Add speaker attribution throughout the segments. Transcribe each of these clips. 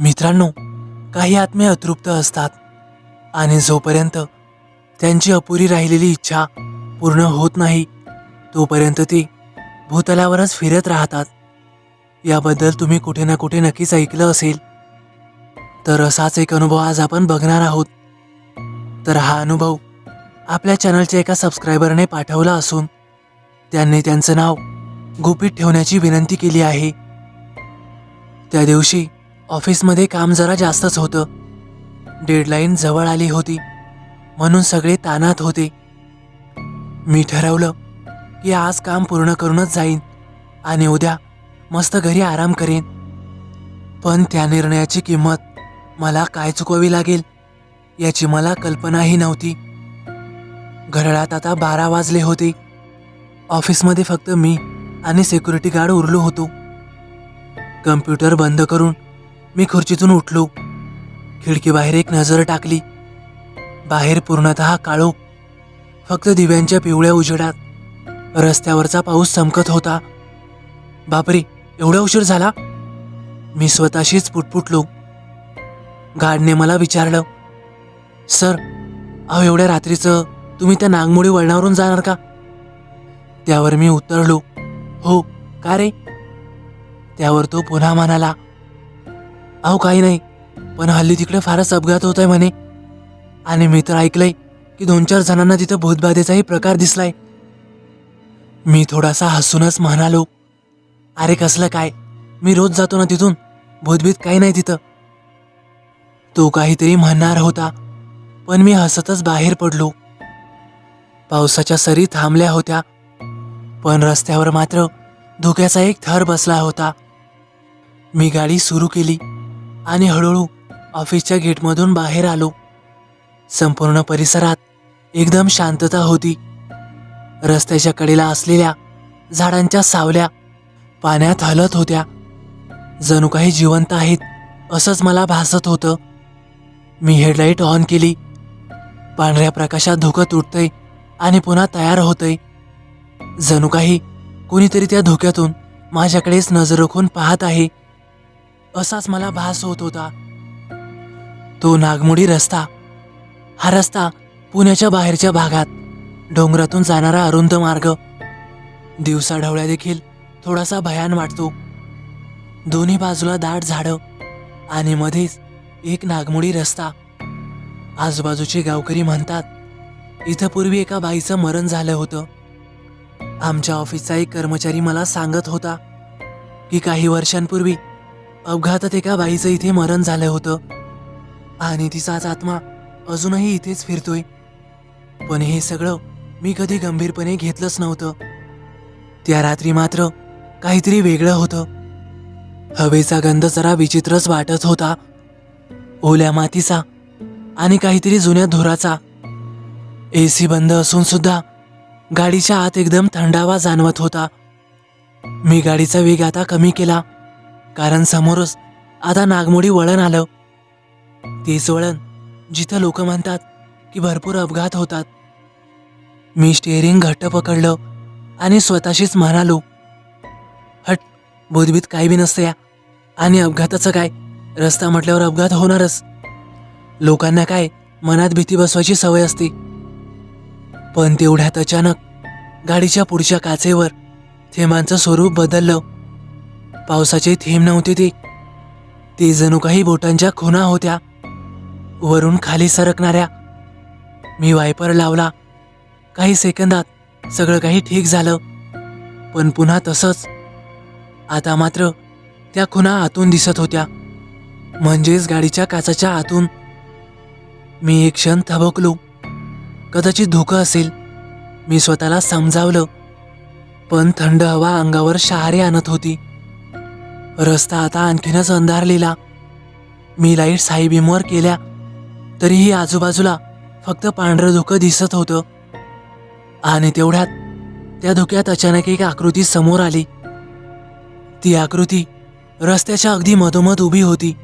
Speaker 1: मित्रांनो काही आत्मे अतृप्त असतात आणि जोपर्यंत त्यांची अपुरी राहिलेली इच्छा पूर्ण होत नाही तोपर्यंत ते भूतलावरच फिरत राहतात. याबद्दल तुम्ही कुठे ना कुठे नक्कीच ऐकलं असेल. तर असाच एक अनुभव आज आपण बघणार आहोत. तर हा अनुभव आपल्या चॅनलच्या एका सबस्क्रायबरने पाठवला असून त्यांनी त्यांचं नाव गुपित ठेवण्याची विनंती केली आहे. त्या दिवशी ऑफिसमध्ये काम जरा जास्तच होतं. डेडलाईन जवळ आली होती म्हणून सगळे तानात होते. मी ठरवलं की आज काम पूर्ण करूनच जाईन आणि उद्या मस्त घरी आराम करेन. पण त्या निर्णयाची किंमत मला काय चुकवावी लागेल याची मला कल्पनाही नव्हती. घड्याळात आता बारा वाजले होते. ऑफिसमध्ये फक्त मी आणि सिक्युरिटी गार्ड उरलो होतो. कम्प्युटर बंद करून मी खुर्चीतून उठलो. खिडकीबाहेर एक नजर टाकली. बाहेर पूर्णतः काळोख फक्त दिव्यांच्या पिवळ्या उजेडात. रस्त्यावरचा पाऊस चमकत होता. बापरे एवढा उशीर झाला? मी स्वतःशीच पुटपुटलो. गाडने मला विचारलं सर अहो एवढ्या रात्रीचं तुम्ही त्या नागमोडी वळणावरून जाणार का? त्यावर मी उतरलो. हो का रे? त्यावर तो पुन्हा म्हणाला अहो काही नाही. पण हल्ली तिकडे फारच अपघात होत आहे म्हणे. आणि मी तर ऐकलंय की दोन चार जणांना तिथं भूतबाधेचाही प्रकार दिसलाय. मी थोडासा हसूनच म्हणालो अरे कसलं काय? मी रोज जातो ना तिथून. भूतभीत काही नाही तिथं. तो काहीतरी म्हणणार होता पण मी हसतच बाहेर पडलो. पावसाच्या सरी थांबल्या होत्या पण रस्त्यावर मात्र धुक्याचा एक थर बसला होता. मी गाडी सुरू केली. आणि हळूहळू ऑफिसच्या गेटमधून बाहेर आलो. संपूर्ण परिसरात एकदम शांतता होती. रस्त्याच्या कडेला असलेल्या झाडांच्या सावल्या पाण्यात हलत होत्या. जणू काही जिवंत आहेत असंच मला भासत होतं. मी हेडलाईट ऑन केली. पांढऱ्या प्रकाशात धुकं तुटतंय आणि पुन्हा तयार होतंय. जणू काही कोणीतरी त्या धोक्यातून माझ्याकडेच नजर रोखून पाहत आहे. असाच मला भास होत होता. तो नागमोडी रस्ता हा रस्ता पुण्याच्या बाहेरच्या भागात डोंगरातून जाणारा अरुंद मार्ग. दिवसा ढवळ्या देखील थोडासा भयान वाटतो. दोन्ही बाजूला दाट झाडं आणि मध्येच एक नागमोडी रस्ता. आजूबाजूचे गावकरी म्हणतात इथं पूर्वी एका बाईचं मरण झालं होतं. आमच्या ऑफिसचा एक कर्मचारी मला सांगत होता की काही वर्षांपूर्वी अपघातात एका बाईचं इथे मरण झालं होतं. आणि तिचाच आत्मा अजूनही इथेच फिरतोय. पण हे सगळं मी कधी गंभीरपणे घेतलंच नव्हतं. त्या रात्री मात्र काहीतरी वेगळं होतं. हवेचा गंध जरा विचित्रच वाटत होता. ओल्या मातीचा आणि काहीतरी जुन्या धुराचा. ए सी बंद असून सुद्धा गाडीच्या आत एकदम थंडावा जाणवत होता. मी गाडीचा वेग आता कमी केला. कारण समोरच आता नागमोडी वळण आलं. तेच वळण जिथं लोक म्हणतात की भरपूर अपघात होतात. मी स्टेअरिंग घट्ट पकडलं आणि स्वतःशीच म्हणालो हट बोधबीत काही बी नसतं या. आणि अपघाताचं काय? रस्ता म्हटल्यावर अपघात होणारच. लोकांना काय मनात भीती बसवायची सवय असते. पण तेवढ्यात अचानक गाडीच्या पुढच्या काचेवर थेंबांचं स्वरूप बदललं. पावसाचे थेंब नव्हते ते. ते जणू काही बोटांच्या खुणा होत्या. वरून खाली सरकणाऱ्या. मी वायपर लावला. काही सेकंदात सगळं काही ठीक झालं. पण पुन्हा तसंच. आता मात्र त्या खुणा आतून दिसत होत्या. म्हणजेच गाडीच्या काचाच्या आतून. मी एक क्षण थबकलो. कदाचित धोकं असेल. मी स्वतःला समजावलं. पण थंड हवा अंगावर शहारे आणत होती. रस्ता आता आणखीनच अंधारलेला. मी लाइट साई बीमवर केल्या तरीही आजूबाजूला फक्त पांढरं धुकं दिसत होतं. आणि तेवढ्यात त्या धुक्यात अचानक एक आकृती समोर आली. ती आकृती रस्त्याच्या अगदी मधोमध उभी होती.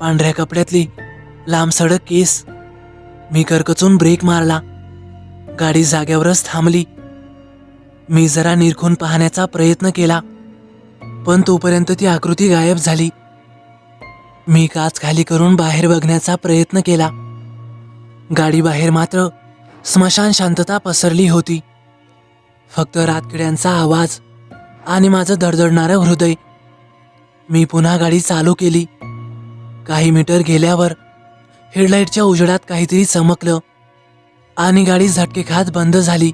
Speaker 1: पांढऱ्या कपड्यातली लांब सडक केस. मी करकचून ब्रेक मारला. गाडी जाग्यावरच थांबली. मी जरा निरखून पाहण्याचा प्रयत्न केला. पण तोपर्यंत ती आकृती गायब झाली. मी काच खाली करून बाहेर बघण्याचा प्रयत्न केला. गाडी बाहेर मात्र स्मशान शांतता पसरली होती. फक्त रातकिड्यांचा आवाज आणि माझं धडधडणारं हृदय. मी पुन्हा गाडी चालू केली. काही मीटर गेल्यावर हेडलाईटच्या उजेडात काहीतरी चमकलं आणि गाडी झटके खात बंद झाली.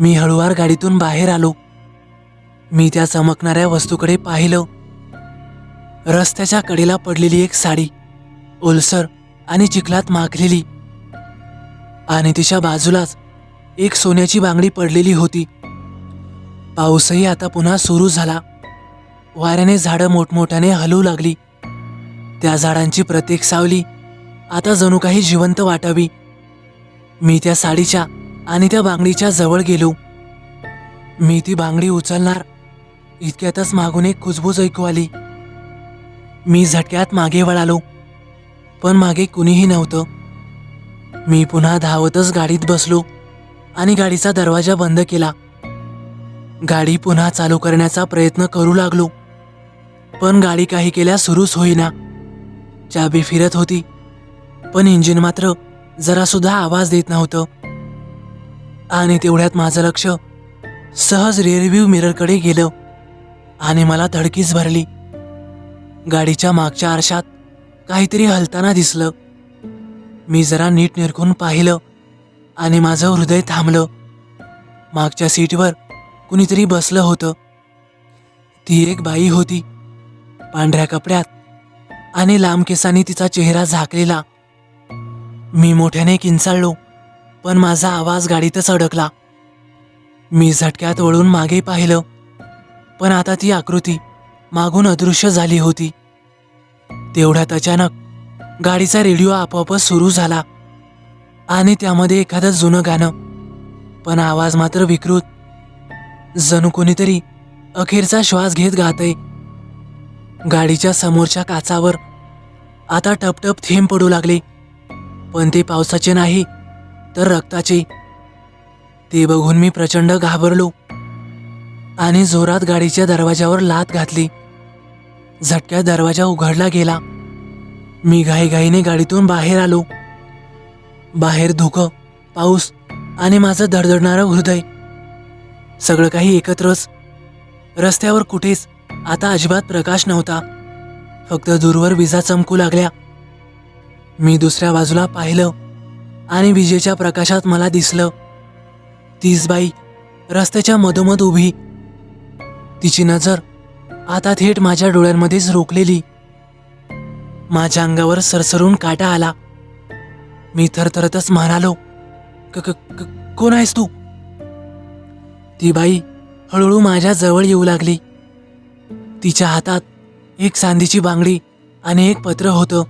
Speaker 1: मी हळुवार गाडीतून बाहेर आलो. मी त्या चमकणाऱ्या वस्तूकडे पाहिलं. रस्त्याच्या कडेला पडलेली एक साडी ओलसर आणि चिखलात माखलेली. आणि तिच्या बाजूलाच एक सोन्याची बांगडी पडलेली होती. पाऊसही आता पुन्हा सुरू झाला. वाऱ्याने झाडं मोठमोठ्याने हलू लागली. त्या झाडांची प्रत्येक सावली आता जणू काही जिवंत वाटावी. मी त्या साडीच्या आणि त्या बांगडीच्या जवळ गेलो. मी ती बांगडी उचलणार इतक्यातच मागून एक कुजबूज ऐकू आली. मी झटक्यात मागे वळालो पण मागे कुणीही नव्हतं. मी पुन्हा धावतच गाडीत बसलो आणि गाडीचा दरवाजा बंद केला. गाडी पुन्हा चालू करण्याचा प्रयत्न करू लागलो पण गाडी काही केल्या सुरूच होईना. चाबी फिरत होती पण इंजिन मात्र जरासुद्धा आवाज देत नव्हतं. आणि तेवढ्यात माझं लक्ष सहज रिअरव्ह्यू मिररकडे गेलं. आणि मला धडकीच भरली. गाडीच्या मागच्या आरशात काहीतरी हलताना दिसलं. मी जरा नीट निरखून पाहिलं आणि माझं हृदय थांबलं. मागच्या सीटवर कुणीतरी बसलं होतं. ती एक बाई होती पांढऱ्या कपड्यात आणि लांब केसांनी तिचा चेहरा झाकलेला. मी मोठ्याने किंचाळलो पण माझा आवाज गाडीतच अडकला. मी झटक्यात वळून मागे पाहिलं. पण आता ती आकृती मागून अदृश्य झाली होती. तेवढ्यात अचानक गाडीचा रेडिओ आपोआपच सुरू झाला आणि त्यामध्ये एखादं जुनं गाणं पण आवाज मात्र विकृत. जणू कोणीतरी अखेरचा श्वास घेत गातय. गाडीच्या समोरच्या काचावर आता टपटप थेंब पडू लागले पण ते पावसाचे नाही तर रक्ताचे. ते बघून मी प्रचंड घाबरलो. आणि जोरात गाडीच्या दरवाजावर लात घातली. झटक्यात दरवाजा उघडला गेला. मी घाईघाईने गाडीतून बाहेर आलो. बाहेर धुकं पाऊस आणि माझं धडधडणारं हृदय. सगळं काही एकत्रच. रस्त्यावर कुठेच आता अजिबात प्रकाश नव्हता. फक्त दूरवर विजा चमकू लागल्या. मी दुसऱ्या बाजूला पाहिलं आणि विजेच्या प्रकाशात मला दिसलं. तीच बाई रस्त्याच्या मधोमध उभी तिची नजर आता थेट माझ्या डोळ्यांमध्येच रोखलेली. माझ्या अंगावर सरसरून काटा आला. मी थरथरतच म्हणालो "क- क- कोण आहेस तू? ती बाई हळूहळू माझ्या जवळ येऊ लागली. तिच्या हातात एक चांदीची बांगडी आणि एक पत्र होतं.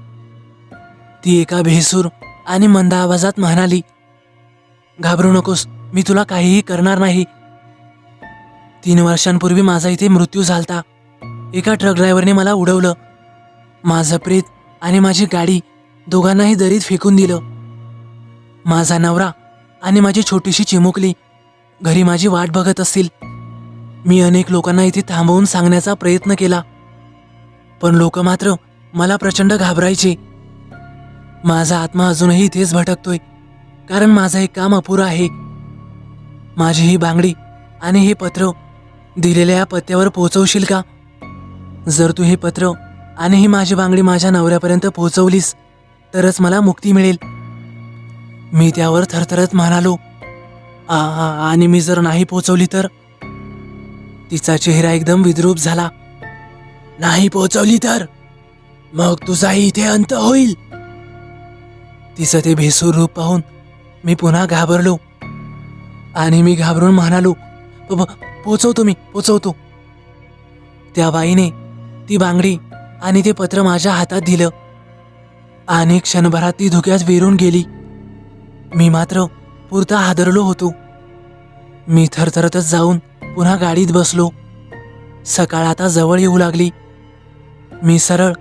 Speaker 1: ती एका भेसूर आणि मंद आवाजात म्हणाली घाबरू नकोस मी तुला काहीही करणार नाही. तीन वर्षांपूर्वी माझा इथे मृत्यू झालता. एका ट्रक ड्रायव्हरने मला उडवलं. माझं प्रेत आणि माझी गाडी दोघांनाही दरीत फेकून दिलं. माझा नवरा आणि माझी छोटीशी चिमुकली घरी माझी वाट बघत असतील. मी अनेक लोकांना इथे थांबवून सांगण्याचा प्रयत्न केला. पण लोक मात्र मला प्रचंड घाबरायचे. माझा आत्मा अजूनही इथेच भटकतोय कारण माझं हे काम अपुरं आहे. माझी ही बांगडी आणि हे पत्र दिलेल्या या पत्त्यावर पोहोचवशील का? जर तू हे पत्र आणि ही माझी बांगडी माझ्या नवऱ्यापर्यंत पोहोचवलीस तरच मला मुक्ती मिळेल. मी त्यावर थरथरत म्हणालो "आ- आणि मी जर नाही पोचवली तर? तिचा चेहरा एकदम विद्रूप झाला. नाही पोचवली तर? मग तुझाही इथे अंत होईल. तिचं ते भेसूर रूप पाहून मी पुन्हा घाबरलो. आणि मी घाबरून म्हणालो पोचवतो मी पोचवतो. त्या बाईने ती बांगडी आणि ते पत्र माझ्या हातात दिलं. आणि क्षणभरात ती धुक्यात विरून गेली. मी मात्र पुरता हादरलो होतो. मी थरथरतच जाऊन पुन्हा गाडीत बसलो. सकाळ आता जवळ येऊ लागली. मी सरळ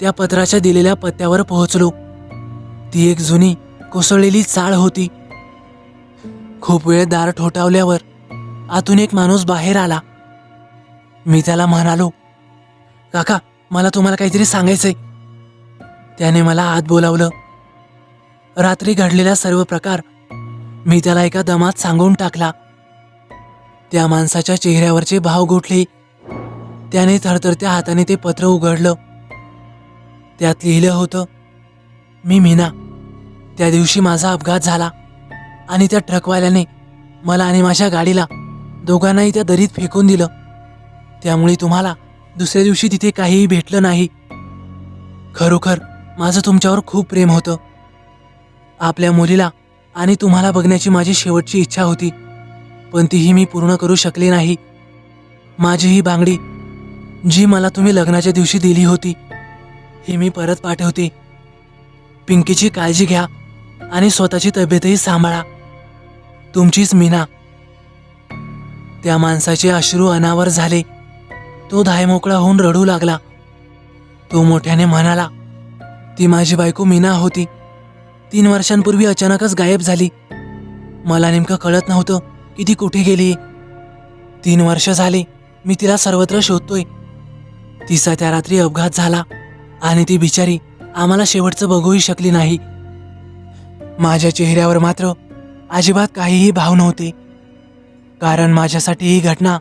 Speaker 1: त्या पत्राच्या दिलेल्या पत्त्यावर पोहोचलो. ती एक जुनी कोसळलेली चाळ होती. खूप वेळ दार ठोठावल्यावर आतून एक माणूस बाहेर आला. मी त्याला म्हणालो काका मला तुम्हाला काहीतरी सांगायचंय. त्याने मला आत बोलावलं. रात्री घडलेला सर्व प्रकार मी त्याला एका दमात सांगून टाकला. त्या माणसाच्या चेहऱ्यावरचे भाव गोठले. त्याने थरथरत्या हाताने ते पत्र उघडलं. त्यात लिहिलं होतं मी मीना. त्या दिवशी माझा अपघात झाला आणि त्या ट्रकवाल्याने मला आणि माझ्या गाडीला दोघांनाही त्या दरीत फेकून दिलं. त्यामुळे तुम्हाला दुसऱ्या दिवशी तिथे काहीही भेटलं नाही. खरोखर माझं तुमच्यावर खूप प्रेम होतं. आपल्या मुलीला आणि तुम्हाला बघण्याची माझी शेवटची इच्छा होती पण तीही मी पूर्ण करू शकले नाही. माझी ही बांगडी जी मला तुम्ही लग्नाच्या दिवशी दिली होती ही मी परत पाठवते. पिंकीची काळजी घ्या आणि स्वतःची तब्येतही सांभाळा. तुमचीच मीना त्या माणसाचे अश्रू अनावर झाले. तो धायमोकळा होऊन रडू लागला. तो मोठ्याने म्हणाला ती माझी बायको मीना होती. तीन वर्षांपूर्वी अचानकच गायब झाली. मला नेमकं कळत नव्हतं की ती कुठे गेली. तीन वर्ष झाली मी तिला सर्वत्र शोधतोय. तिचा त्या रात्री अपघात झाला आणि ती बिचारी आम्हाला शेवटचं बघूही शकली नाही. माझ्या चेहऱ्यावर मात्र अजिबात काहीही भाव नव्हते. कारण माझ्यासाठी ही घटना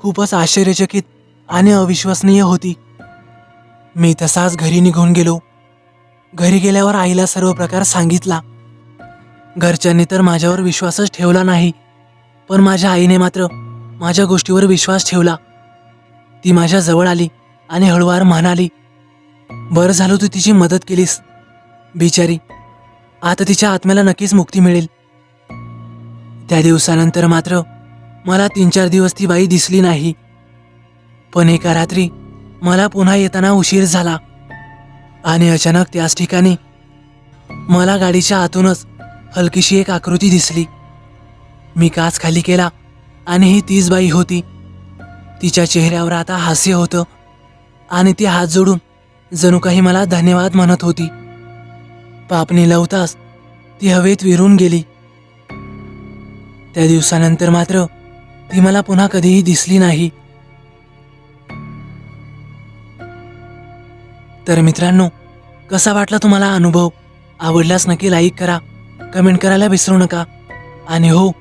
Speaker 1: खूपच आश्चर्यचकित आणि अविश्वसनीय होती. मी तसाच घरी निघून गेलो. घरी गेल्यावर आईला सर्व प्रकार सांगितला. घरच्यांनी तर माझ्यावर विश्वासच ठेवला नाही पण माझ्या आईने मात्र माझ्या गोष्टीवर विश्वास ठेवला. ती माझ्या जवळ आली आणि हळूवार म्हणाली बरं झालं तू तिची मदत केलीस. बिचारी आता तिच्या आत्म्याला नक्कीच मुक्ती मिळेल. त्या दिवसानंतर मात्र मला तीन चार दिवस ती बाई दिसली नाही. पण एका रात्री मला पुन्हा येताना उशीर झाला. आणि अचानक त्याच ठिकाणी मला गाडीच्या आतूनच हलकीशी एक आकृती दिसली. मी काच खाली केला आणि ही तीच बाई होती. तिच्या चेहऱ्यावर आता हास्य होतं आणि ती हात जोडून जणू काही मला धन्यवाद म्हणत होती. पापणी लवताच ती हवेत विरून गेली. त्या दिवसानंतर मात्र ती मला पुन्हा कधीही दिसली नाही. तर मित्रांनो कसा वाटला तुम्हाला अनुभव? आवडल्यास नक्की लाईक करा कमेंट करायला विसरू नका. आणि हो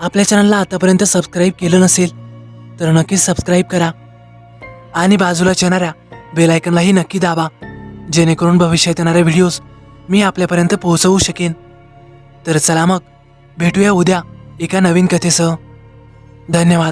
Speaker 1: आपल्या चॅनलला आतापर्यंत सबस्क्राईब केलं नसेल तर नक्कीच सबस्क्राईब करा. आणि बाजूला येणाऱ्या बेलायकनलाही नक्की दाबा जेणेकरून भविष्यात येणारे व्हिडिओज मी आपल्यापर्यंत पोहोचवू शकेन. तर चला मग भेटूया उद्या एका नवीन कथेसह. धन्यवाद.